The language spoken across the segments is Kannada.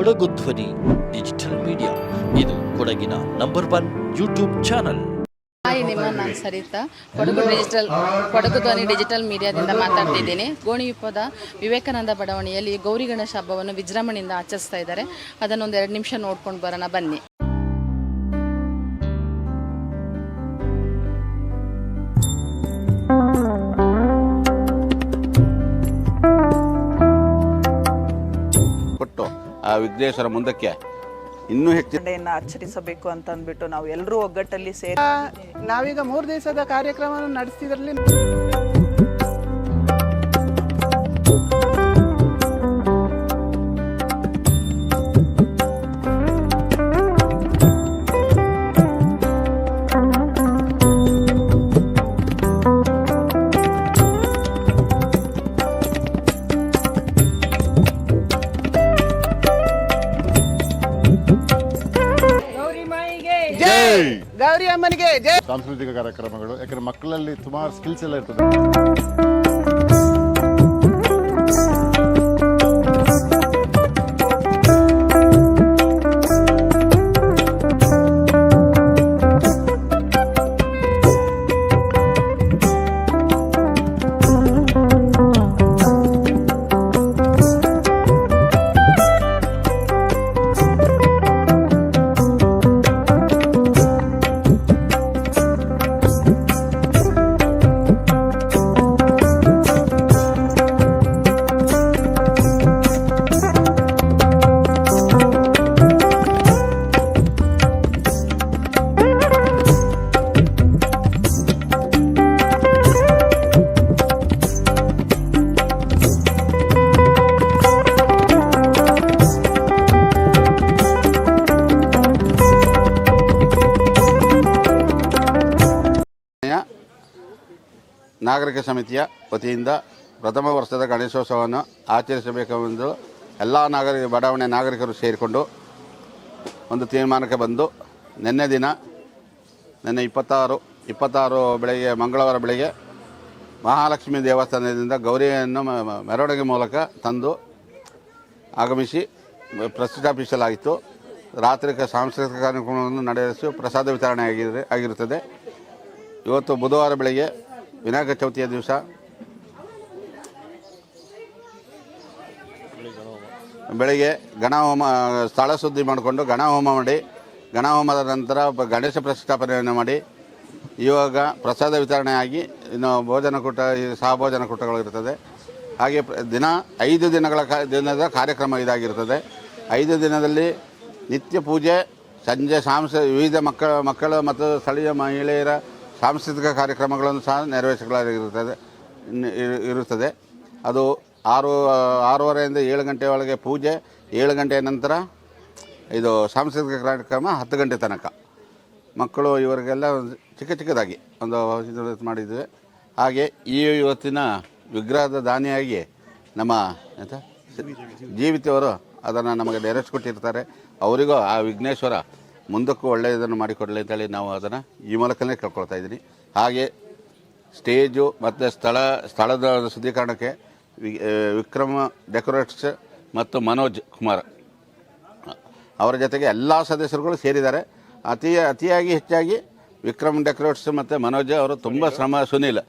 ಕೊಡಗು ಧ್ವನಿ, ಡಿಜಿಟಲ್ ಮೀಡಿಯಾ. ಇದು ಕೊಡಗಿನ number one YouTube channel. Hi, ನಿಮ್ಮ ನಾನು ಸರಿತಾ. ಕೊಡಗು ಡಿಜಿಟಲ್, ಕೊಡಗು ಧ್ವನಿ ಡಿಜಿಟಲ್ ಮೀಡಿಯಾದಿಂದ ಮಾತಾಡ್ತಿದ್ದೀನಿ ಗೋಣಿಯುಪ್ಪದ ವಿವೇಕಾನಂದ ಬಡಾವಣೆಯಲ್ಲಿ ಗೌರಿ ಗಣೇಶ ಹಬ್ಬವನ್ನು ವಿಜೃಂಭಣೆಯಿಂದ ಆಚರಿಸ್ತಾ ಇದ್ದಾರೆ. ಅದನ್ನೊಂದು ಎರಡು ನಿಮಿಷ ನೋಡ್ಕೊಂಡು ಬರೋಣ, ಬನ್ನಿ. ಆ ವಿಘ್ನೇಶ್ವರ ಮುಂದಕ್ಕೆ ಇನ್ನೂ ಹೆಚ್ಚಿನ ಆಚರಿಸಬೇಕು ಅಂತ ಅಂದ್ಬಿಟ್ಟು ನಾವು ಎಲ್ಲರೂ ಒಗ್ಗಟ್ಟಲ್ಲಿ ಸೇರಿ ನಾವೀಗ ಮೂರು ದಿವಸದ ಕಾರ್ಯಕ್ರಮವನ್ನು ನಡೆಸ್ತಿದ್ರಲ್ಲಿ ಅಮ್ಮನಿಗೆ. ಸಾಂಸ್ಕೃತಿಕ ಕಾರ್ಯಕ್ರಮಗಳು ಯಾಕಂದ್ರೆ ಮಕ್ಕಳಲ್ಲಿ ಸುಮಾರು ಸ್ಕಿಲ್ಸ್ ಎಲ್ಲ ಇರ್ತದೆ. ನಾಗರಿಕ ಸಮಿತಿಯ ವತಿಯಿಂದ ಪ್ರಥಮ ವರ್ಷದ ಗಣೇಶೋತ್ಸವವನ್ನು ಆಚರಿಸಬೇಕೆಂದು ಎಲ್ಲ ನಾಗರಿಕ ಬಡಾವಣೆ ನಾಗರಿಕರು ಸೇರಿಕೊಂಡು ಒಂದು ತೀರ್ಮಾನಕ್ಕೆ ಬಂದು ನಿನ್ನೆ ದಿನ, ನಿನ್ನೆ ಇಪ್ಪತ್ತಾರು ಇಪ್ಪತ್ತಾರು ಬೆಳಗ್ಗೆ, ಮಂಗಳವಾರ ಬೆಳಗ್ಗೆ ಮಹಾಲಕ್ಷ್ಮಿ ದೇವಸ್ಥಾನದಿಂದ ಗೌರಿಯನ್ನು ಮೆರವಣಿಗೆ ಮೂಲಕ ತಂದು ಆಗಮಿಸಿ ಪ್ರಸ್ತುತಾಪಿಸಲಾಯಿತು ರಾತ್ರಿ ಕ- ಸಾಂಸ್ಕೃತಿಕ ಕಾರ್ಯಕ್ರಮವನ್ನು ನಡೆಸಿ ಪ್ರಸಾದ ವಿತರಣೆ ಆಗಿದೆ ಆಗಿರುತ್ತದೆ. ಇವತ್ತು ಬುಧವಾರ ಬೆಳಗ್ಗೆ ವಿನಾಯಕ ಚೌತಿಯ ದಿವಸ. ಬೆಳಿಗ್ಗೆ ಗಣ ಹೋಮ ಸ್ಥಳ ಸುದ್ದಿ ಮಾಡಿಕೊಂಡು ಗಣ ಹೋಮ ಮಾಡಿ ಗಣ ಹೋಮದ ನಂತರ ಗಣೇಶ ಪ್ರತಿಷ್ಠಾಪನೆಯನ್ನು ಮಾಡಿ, ಇವಾಗ ಪ್ರಸಾದ ವಿತರಣೆ ಆಗಿ ಇನ್ನು ಭೋಜನ ಕೂಟ, ಈ ಸಹಭೋಜನ ಕೂಟಗಳು ಇರ್ತದೆ. ಹಾಗೆ ದಿನ ಐದು ದಿನಗಳ ದಿನದ ಕಾರ್ಯಕ್ರಮ ಇದಾಗಿರ್ತದೆ. ಐದು ದಿನದಲ್ಲಿ ನಿತ್ಯ ಪೂಜೆ, ಸಂಜೆ ಸಾಂಸ, ವಿವಿಧ ಮಕ್ಕಳ ಮಕ್ಕಳ ಮತ್ತು ಸ್ಥಳೀಯ ಮಹಿಳೆಯರ ಸಾಂಸ್ಕೃತಿಕ ಕಾರ್ಯಕ್ರಮಗಳನ್ನು ಸಹ ನೆರವೇರಿಸಲಾಗಿರುತ್ತದೆ ಇರುತ್ತದೆ. ಅದು ಆರು, ಆರೂವರೆಯಿಂದ ಏಳು ಗಂಟೆ ಒಳಗೆ ಪೂಜೆ, ಏಳು ಗಂಟೆಯ ನಂತರ ಇದು ಸಾಂಸ್ಕೃತಿಕ ಕಾರ್ಯಕ್ರಮ ಹತ್ತು ಗಂಟೆ ತನಕ. ಮಕ್ಕಳು ಇವರಿಗೆಲ್ಲ ಚಿಕ್ಕ ಚಿಕ್ಕದಾಗಿ ಒಂದು ಇದು ಮಾಡಿದ್ವಿ. ಹಾಗೆ ಈ ಇವತ್ತಿನ ವಿಗ್ರಹದ ದಾನಿಯಾಗಿ ನಮ್ಮ ಎಂತ? ಜೀವಿತವರು ಅದನ್ನು ನಮಗೆ ನೆರವೇರಿಸಿಕೊಟ್ಟಿರ್ತಾರೆ. ಅವರಿಗೂ ಆ ವಿಘ್ನೇಶ್ವರ ಮುಂದಕ್ಕೂ ಒಳ್ಳೆಯದನ್ನು ಮಾಡಿಕೊಡಲಿ ಅಂತೇಳಿ ನಾವು ಅದನ್ನು ಈ ಮೂಲಕನೇ ಕೇಳ್ಕೊಳ್ತಾ ಇದ್ದೀನಿ. ಹಾಗೆ ಸ್ಟೇಜು ಮತ್ತು ಸ್ಥಳ, ಸ್ಥಳದ ಶುದ್ಧೀಕರಣಕ್ಕೆ ವಿಕ್ರಮ, ಡೆಕೋರೇಟ್ಸ್ ಮತ್ತು ಮನೋಜ್ ಕುಮಾರ್ ಅವರ ಜೊತೆಗೆ ಎಲ್ಲ ಸದಸ್ಯರುಗಳು ಸೇರಿದ್ದಾರೆ. ಅತಿ, ಅತಿಯಾಗಿ ಹೆಚ್ಚಾಗಿ ವಿಕ್ರಮ್ ಡೆಕೋರೇಟ್ಸ್ ಮತ್ತು ಮನೋಜ್ ಅವರು ತುಂಬ ಶ್ರಮ, ಸುನೀಲ್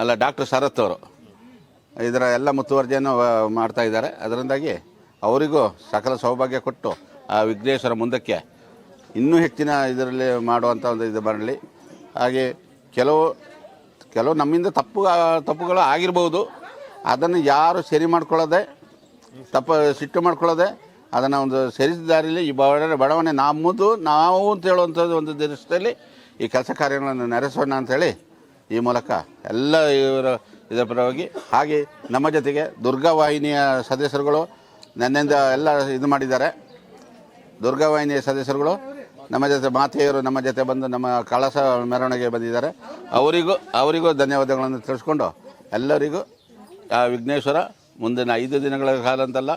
ಅಲ್ಲ ಡಾಕ್ಟರ್ ಶರತ್ ಅವರು ಇದರ ಎಲ್ಲ ಮುತುವರ್ಜಿಯನ್ನು ಮಾಡ್ತಾ ಇದ್ದಾರೆ. ಅದರಿಂದಾಗಿ ಅವರಿಗೂ ಸಕಲ ಸೌಭಾಗ್ಯ ಕೊಟ್ಟು ಆ ವಿಘ್ನೇಶ್ವರ ಮುಂದಕ್ಕೆ ಇನ್ನೂ ಹೆಚ್ಚಿನ ಇದರಲ್ಲಿ ಮಾಡುವಂಥ ಒಂದು ಇದು ಬರಲಿ. ಹಾಗೆ ಕೆಲವು ಕೆಲವು ನಮ್ಮಿಂದ ತಪ್ಪು, ತಪ್ಪುಗಳು ಆಗಿರ್ಬೋದು. ಅದನ್ನು ಯಾರು ಸರಿ ಮಾಡ್ಕೊಳ್ಳೋದೆ, ತಪ್ಪು, ಸಿಟ್ಟು ಮಾಡ್ಕೊಳ್ಳೋದೆ, ಅದನ್ನು ಒಂದು ಸರಿಸಿದ ದಾರಿಯಲ್ಲಿ ಈ ಬಡ ಬಡವಣೆ ನಮ್ಮದು, ನಾವು ಅಂತ ಹೇಳುವಂಥದ್ದು ಒಂದು ದೃಷ್ಟಿಯಲ್ಲಿ ಈ ಕೆಲಸ ಕಾರ್ಯಗಳನ್ನು ನಡೆಸೋಣ ಅಂಥೇಳಿ ಈ ಮೂಲಕ ಎಲ್ಲ ಇವರ, ಇದರ ಪರವಾಗಿ. ಹಾಗೆ ನಮ್ಮ ಜೊತೆಗೆ ದುರ್ಗಾ ವಾಹಿನಿಯ ಸದಸ್ಯರುಗಳು, ನನ್ನಿಂದ ಎಲ್ಲ ಇದು ಮಾಡಿದ್ದಾರೆ. ದುರ್ಗಾ ವಾಹಿನಿಯ ಸದಸ್ಯರುಗಳು ನಮ್ಮ ಜೊತೆ ಮಾತೆಯರು ನಮ್ಮ ಜೊತೆ ಬಂದು ನಮ್ಮ ಕಳಸ ಮೆರವಣಿಗೆ ಬಂದಿದ್ದಾರೆ. ಅವರಿಗೂ ಅವರಿಗೂ ಧನ್ಯವಾದಗಳನ್ನು ತಿಳಿಸ್ಕೊಂಡು ಎಲ್ಲರಿಗೂ, ಆ ವಿಘ್ನೇಶ್ವರ, ಮುಂದಿನ ಐದು ದಿನಗಳ ಕಾಲ ಅಂತಲ್ಲ,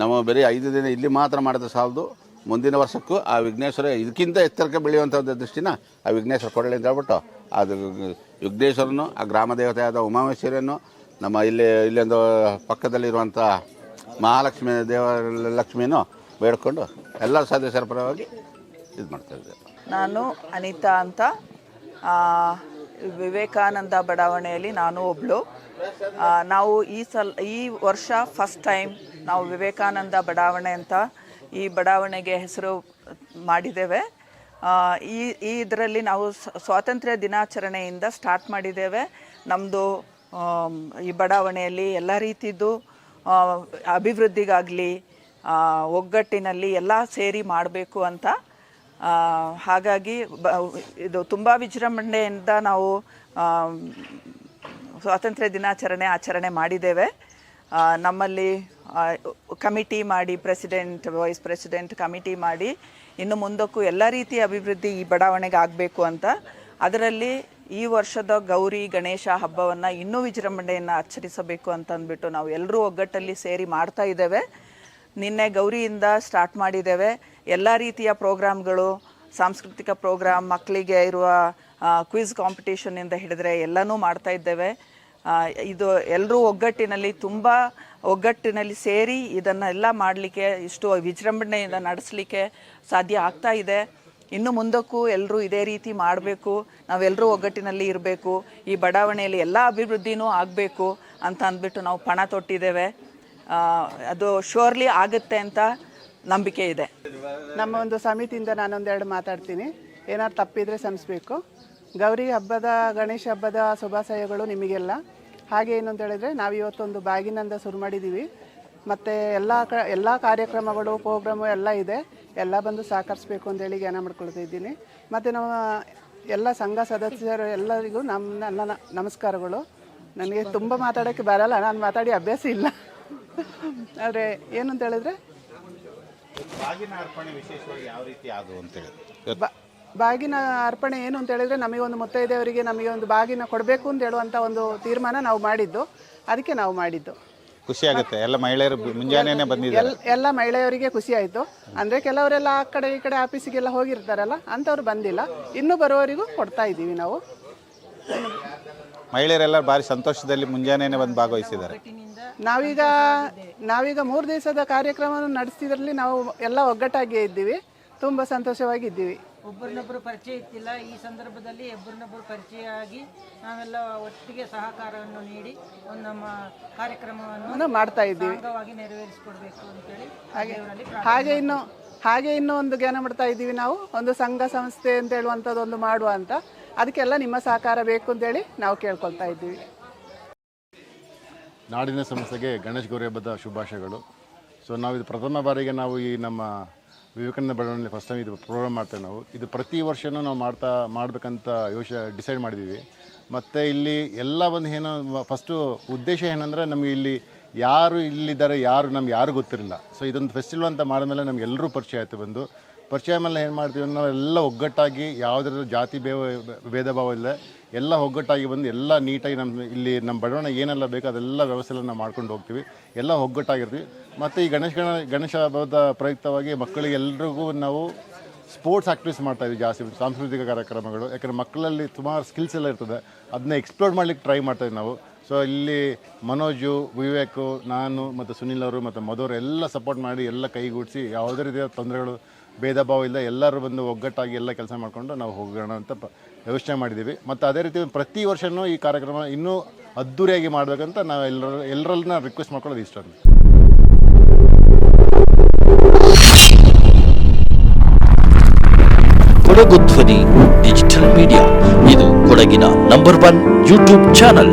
ನಮ್ಮ ಬರೀ ಐದು ದಿನ ಇಲ್ಲಿ ಮಾತ್ರ ಮಾಡಿದ ಸಾಲದು. ಮುಂದಿನ ವರ್ಷಕ್ಕೂ ಆ ವಿಘ್ನೇಶ್ವರ ಇದಕ್ಕಿಂತ ಎತ್ತರಕ್ಕೆ ಬೆಳೆಯುವಂಥ ಒಂದು ದೃಷ್ಟಿನ ಆ ವಿಘ್ನೇಶ್ವರ ಕೊಡಲಿ ಅಂತ ಹೇಳ್ಬಿಟ್ಟು ಅದು ವಿಘ್ನೇಶ್ವರನು, ಆ ಗ್ರಾಮ ದೇವತೆಯಾದ ಉಮಾಮೇಶ್ವರಿಯನ್ನು ನಮ್ಮ ಇಲ್ಲಿ, ಇಲ್ಲೊಂದು ಪಕ್ಕದಲ್ಲಿರುವಂಥ ಮಹಾಲಕ್ಷ್ಮಿ ದೇವ ಲಕ್ಷ್ಮಿಯನ್ನು ಬೇಡ್ಕೊಂಡು ಎಲ್ಲ ಸದಸ್ಯರ ಪರವಾಗಿ ಇದು ಮಾಡ್ತಾ ಇದ್ದೆ. ನಾನು ಅನಿತಾ ಅಂತ ವಿವೇಕಾನಂದ ಬಡಾವಣೆಯಲ್ಲಿ ನಾನು ಒಬ್ಳು. ನಾವು ಈ ಸಲ, ಈ ವರ್ಷ ಫಸ್ಟ್ ಟೈಮ್ ನಾವು ವಿವೇಕಾನಂದ ಬಡಾವಣೆ ಅಂತ ಈ ಬಡಾವಣೆಗೆ ಹೆಸರು ಮಾಡಿದ್ದೇವೆ. ಈ ಈ ಇದರಲ್ಲಿ ನಾವು ಸ್ವಾತಂತ್ರ್ಯ ದಿನಾಚರಣೆಯಿಂದ ಸ್ಟಾರ್ಟ್ ಮಾಡಿದ್ದೇವೆ. ನಮ್ಮದು ಈ ಬಡಾವಣೆಯಲ್ಲಿ ಎಲ್ಲ ರೀತಿಯದ್ದು ಅಭಿವೃದ್ಧಿಗಾಗಲಿ ಒಗ್ಗಟ್ಟಿನಲ್ಲಿ ಎಲ್ಲ ಸೇರಿ ಮಾಡಬೇಕು ಅಂತ ಹಾಗಾಗಿ ಇದು ತುಂಬ ವಿಜೃಂಭಣೆಯಿಂದ ನಾವು ಸ್ವಾತಂತ್ರ್ಯ ದಿನಾಚರಣೆ ಆಚರಣೆ ಮಾಡಿದ್ದೇವೆ. ನಮ್ಮಲ್ಲಿ ಕಮಿಟಿ ಮಾಡಿ ಪ್ರೆಸಿಡೆಂಟ್, ವೈಸ್ ಪ್ರೆಸಿಡೆಂಟ್ ಕಮಿಟಿ ಮಾಡಿ ಇನ್ನು ಮುಂದಕ್ಕೂ ಎಲ್ಲ ರೀತಿಯ ಅಭಿವೃದ್ಧಿ ಈ ಬಡಾವಣೆಗೆ ಆಗಬೇಕು ಅಂತ. ಅದರಲ್ಲಿ ಈ ವರ್ಷದ ಗೌರಿ ಗಣೇಶ ಹಬ್ಬವನ್ನು ಇನ್ನೂ ವಿಜೃಂಭಣೆಯನ್ನು ಆಚರಿಸಬೇಕು ಅಂತ ಅಂದ್ಬಿಟ್ಟು ನಾವು ಎಲ್ಲರೂ ಒಗ್ಗಟ್ಟಲ್ಲಿ ಸೇರಿ ಮಾಡ್ತಾ ಇದ್ದೇವೆ. ನಿನ್ನೆ ಗೌರಿಯಿಂದ ಸ್ಟಾರ್ಟ್ ಮಾಡಿದ್ದೇವೆ. ಎಲ್ಲ ರೀತಿಯ ಪ್ರೋಗ್ರಾಮ್ಗಳು, ಸಾಂಸ್ಕೃತಿಕ ಪ್ರೋಗ್ರಾಮ್, ಮಕ್ಕಳಿಗೆ ಇರುವ ಕ್ವಿಜ್ ಕಾಂಪಿಟೇಷನ್ನಿಂದ ಹಿಡಿದ್ರೆ ಎಲ್ಲನೂ ಮಾಡ್ತಾ ಇದ್ದೇವೆ. ಇದು ಎಲ್ಲರೂ ಒಗ್ಗಟ್ಟಿನಲ್ಲಿ ತುಂಬ ಒಗ್ಗಟ್ಟಿನಲ್ಲಿ ಸೇರಿ ಇದನ್ನೆಲ್ಲ ಮಾಡಲಿಕ್ಕೆ ಇಷ್ಟು ವಿಜೃಂಭಣೆಯಿಂದ ನಡೆಸಲಿಕ್ಕೆ ಸಾಧ್ಯ ಆಗ್ತಾ ಇದೆ. ಇನ್ನು ಮುಂದಕ್ಕೂ ಎಲ್ಲರೂ ಇದೇ ರೀತಿ ಮಾಡಬೇಕು. ನಾವೆಲ್ಲರೂ ಒಗ್ಗಟ್ಟಿನಲ್ಲಿ ಇರಬೇಕು. ಈ ಬಡಾವಣೆಯಲ್ಲಿ ಎಲ್ಲ ಅಭಿವೃದ್ಧಿನೂ ಆಗಬೇಕು ಅಂತ ಅಂದ್ಬಿಟ್ಟು ನಾವು ಪಣ ತೊಟ್ಟಿದ್ದೇವೆ. ಅದು ಶೋರ್ಲಿ ಆಗುತ್ತೆ ಅಂತ ನಂಬಿಕೆ ಇದೆ. ನಮ್ಮ ಒಂದು ಸಮಿತಿಯಿಂದ ನಾನೊಂದೆರಡು ಮಾತಾಡ್ತೀನಿ. ಏನಾದ್ರು ತಪ್ಪಿದ್ರೆ ಕ್ಷಮಿಸ್ಬೇಕು. ಗೌರಿ ಹಬ್ಬದ, ಗಣೇಶ ಹಬ್ಬದ ಶುಭಾಶಯಗಳು ನಿಮಗೆಲ್ಲ. ಹಾಗೆ ಏನು ಅಂತ ಹೇಳಿದ್ರೆ, ನಾವು ಇವತ್ತೊಂದು ಬಾಗಿನಿಂದ ಶುರು ಮಾಡಿದ್ದೀವಿ ಮತ್ತು ಎಲ್ಲ ಕ, ಎಲ್ಲ ಕಾರ್ಯಕ್ರಮಗಳು ಪ್ರೋಗ್ರಾಮು ಎಲ್ಲ ಇದೆ. ಎಲ್ಲ ಬಂದು ಸಹಕರಿಸ್ಬೇಕು ಅಂತೇಳಿ ಜ್ಞಾನ ಮಾಡ್ಕೊಳ್ತಾ ಇದ್ದೀನಿ. ಮತ್ತು ನಮ್ಮ ಎಲ್ಲ ಸಂಘ ಸದಸ್ಯರು ಎಲ್ಲರಿಗೂ ನಮ್ಮ ನನ್ನ ನಮಸ್ಕಾರಗಳು. ನನಗೆ ತುಂಬ ಮಾತಾಡೋಕ್ಕೆ ಬರಲ್ಲ. ನಾನು ಮಾತಾಡಿ ಅಭ್ಯಾಸ ಇಲ್ಲ. ಆದರೆ ಏನು ಹೇಳಿದ್ರೆ ಬಾಗಿನ ಅರ್ಪಣೆ ವಿಶೇಷವಾಗಿ ಯಾವ ರೀತಿ ಅಂತೇಳಿ ಬ- ಬಾಗಿನ ಅರ್ಪಣೆ ಏನು ಅಂತ ಹೇಳಿದ್ರೆ ನಮಗೆ ಒಂದು ಮುತ್ತೈದೆಯವರಿಗೆ ನಮಗೆ ಒಂದು ಬಾಗಿನ ಕೊಡಬೇಕು ಅಂತ ಹೇಳುವಂಥ ಒಂದು ತೀರ್ಮಾನ ನಾವು ಮಾಡಿದ್ದು. ಅದಕ್ಕೆ ನಾವು ಮಾಡಿದ್ದು. ಖುಷಿ ಆಗುತ್ತೆ. ಎಲ್ಲ ಮಹಿಳೆಯರು ಬ- ಮುಂಜಾನೆನೆ ಬಂದಿದ್ದಾರೆ. ಎಲ್ ಎಲ್ಲ ಮಹಿಳೆಯರಿಗೆ ಖುಷಿ ಆಯಿತು. ಅಂದರೆ ಕೆಲವರೆಲ್ಲ ಆ ಕಡೆ ಈ ಕಡೆ ಆಫೀಸಿಗೆಲ್ಲ ಹೋಗಿರ್ತಾರಲ್ಲ ಅಂಥವ್ರು ಬಂದಿಲ್ಲ. ಇನ್ನೂ ಬರೋವರಿಗೂ ಕೊಡ್ತಾ ಇದ್ದೀವಿ ನಾವು. ಮಹಿಳೆಯರೆಲ್ಲ ಭಾರಿ ಸಂತೋಷದಲ್ಲಿ ಮುಂಜಾನೆ ಬಂದು ಭಾಗವಹಿಸಿದ್ದಾರೆ. ನಾವೀಗ ನಾವೀಗ ಮೂರು ದಿವಸದ ಕಾರ್ಯಕ್ರಮವನ್ನು ನಡೆಸಿದ್ರಲ್ಲಿ ನಾವು ಎಲ್ಲ ಒಗ್ಗಟ್ಟಾಗಿಯೇ ಇದ್ದೀವಿ. ತುಂಬ ಸಂತೋಷವಾಗಿ ಇದ್ದೀವಿ ಒಬ್ಬರನ್ನೊಬ್ಬರು ಪರಿಚಯ ಇತ್ತಿಲ್ಲ. ಈ ಸಂದರ್ಭದಲ್ಲಿ ಒಬ್ಬರನ್ನೊಬ್ಬರು ಪರಿಚಯ ಆಗಿ ನಾವೆಲ್ಲ ಒಟ್ಟಿಗೆ ಸಹಕಾರವನ್ನು ನೀಡಿ ಒಂದು ನಮ್ಮ ಕಾರ್ಯಕ್ರಮವನ್ನು ಮಾಡ್ತಾ ಇದ್ದೀವಿ. ಅಂಗವಾಗಿ ನೆರವೇರಿಸಿಕೊಡ್ಬೇಕು ಅಂತೇಳಿ ಹಾಗೆ ಹಾಗೆ ಇನ್ನು ಹಾಗೆ ಇನ್ನೂ ಒಂದು ಜ್ಞಾನ ಮಾಡ್ತಾ ಇದ್ದೀವಿ ನಾವು. ಒಂದು ಸಂಘ ಸಂಸ್ಥೆ ಅಂತ ಹೇಳುವಂಥದ್ದು ಒಂದು ಮಾಡುವ ಅಂತ. ಅದಕ್ಕೆಲ್ಲ ನಿಮ್ಮ ಸಹಕಾರ ಬೇಕು ಅಂತೇಳಿ ನಾವು ಕೇಳ್ಕೊಳ್ತಾ ಇದ್ದೀವಿ. ನಾಡಿನ ಸಂಸ್ಥೆಗೆ ಗಣೇಶ್ ಗೌರಿ ಹಬ್ಬದ ಶುಭಾಶಯಗಳು. ಸೊ ನಾವು ಇದು ಪ್ರಥಮ ಬಾರಿಗೆ ನಾವು ಈ ನಮ್ಮ ವಿವೇಕಾನಂದ ಬೆಳವಣಿಗೆ ಫಸ್ಟ್ ಟೈಮ್ ಇದು ಪ್ರೋಗ್ರಾಮ್ ಮಾಡ್ತೇವೆ ನಾವು. ಇದು ಪ್ರತಿ ವರ್ಷವೂ ನಾವು ಮಾಡ್ತಾ, ಮಾಡಬೇಕಂತ ಯೋಚನೆ ಡಿಸೈಡ್ ಮಾಡಿದ್ದೀವಿ. ಮತ್ತು ಇಲ್ಲಿ ಎಲ್ಲ ಒಂದು ಏನೋ ಫಸ್ಟು ಉದ್ದೇಶ ಏನಂದರೆ ನಮಗೆ ಇಲ್ಲಿ ಯಾರು ಇಲ್ಲಿದ್ದಾರೆ, ಯಾರು ನಮ್ಗೆ ಯಾರು ಗೊತ್ತಿರಲಿಲ್ಲ ಸೊ ಇದೊಂದು ಫೆಸ್ಟಿವಲ್ ಅಂತ ಮಾಡಿದ್ಮೇಲೆ ನಮ್ಗೆ ಎಲ್ಲರೂ ಪರಿಚಯ ಆಯಿತು ಬಂದು. ಪರಿಚಯ ಮೇಲೆ ಏನು ಮಾಡ್ತೀವಿ ಅಂದ್ರೆ ಎಲ್ಲ ಒಗ್ಗಟ್ಟಾಗಿ ಯಾವುದ್ರ ಜಾತಿ ಬೇವ ಭೇದ ಭಾವ ಇಲ್ಲ. ಎಲ್ಲ ಒಗ್ಗಟ್ಟಾಗಿ ಬಂದು ಎಲ್ಲ ನೀಟಾಗಿ ನಮ್ಮ ಇಲ್ಲಿ ನಮ್ಮ ಬಡವಣ ಏನೆಲ್ಲ ಬೇಕೋ ಅದೆಲ್ಲ ವ್ಯವಸ್ಥೆ ನಾವು ಮಾಡ್ಕೊಂಡು ಹೋಗ್ತೀವಿ. ಎಲ್ಲ ಒಗ್ಗಟ್ಟಾಗಿರ್ತೀವಿ. ಮತ್ತು ಈ ಗಣೇಶ ಗಣ ಗಣೇಶ ಹಬ್ಬದ ಪ್ರಯುಕ್ತವಾಗಿ ಮಕ್ಕಳಿಗೆ ಎಲ್ರಿಗೂ ನಾವು ಸ್ಪೋರ್ಟ್ಸ್ ಆ್ಯಕ್ಟಿವಿಸ್ ಮಾಡ್ತಾಯಿದ್ವಿ ಜಾಸ್ತಿ ಸಾಂಸ್ಕೃತಿಕ ಕಾರ್ಯಕ್ರಮಗಳು. ಯಾಕಂದರೆ ಮಕ್ಕಳಲ್ಲಿ ಸುಮಾರು ಸ್ಕಿಲ್ಸ್ ಎಲ್ಲ ಇರ್ತದೆ. ಅದನ್ನ ಎಕ್ಸ್ಪ್ಲೋರ್ ಮಾಡ್ಲಿಕ್ಕೆ ಟ್ರೈ ಮಾಡ್ತಾ ಇದ್ವಿ ನಾವು. ಸೊ ಇಲ್ಲಿ ಮನೋಜು, ವಿವೇಕು, ನಾನು ಮತ್ತು ಸುನಿಲ್ ಅವರು ಮತ್ತು ಮಧುರ್ ಎಲ್ಲ ಸಪೋರ್ಟ್ ಮಾಡಿ ಎಲ್ಲ ಕೈಗೂಡಿಸಿ ಯಾವುದೇ ರೀತಿಯ ತೊಂದರೆಗಳು ಭೇದ ಭಾವ ಇಲ್ಲ ಎಲ್ಲರೂ ಬಂದು ಒಗ್ಗಟ್ಟಾಗಿ ಎಲ್ಲ ಕೆಲಸ ಮಾಡಿಕೊಂಡು ನಾವು ಹೋಗೋಣ ಅಂತ ಪ ಯೋಚನೆ ಮಾಡಿದ್ದೀವಿ. ಮತ್ತು ಅದೇ ರೀತಿ ಪ್ರತಿ ವರ್ಷವೂ ಈ ಕಾರ್ಯಕ್ರಮ ಇನ್ನೂ ಅದ್ಧೂರಿಯಾಗಿ ಮಾಡಬೇಕಂತ ನಾವು ಎಲ್ಲರ ಎಲ್ಲರನ್ನ ರಿಕ್ವೆಸ್ಟ್ ಮಾಡ್ಕೊಳ್ಳೋದು ಇಷ್ಟ ಕೊಡಗು ಧ್ವನಿ ಡಿಜಿಟಲ್ ಮೀಡಿಯಾ. ಇದು ಕೊಡಗಿನ ನಂಬರ್ ಒನ್ ಯೂಟ್ಯೂಬ್ ಚಾನಲ್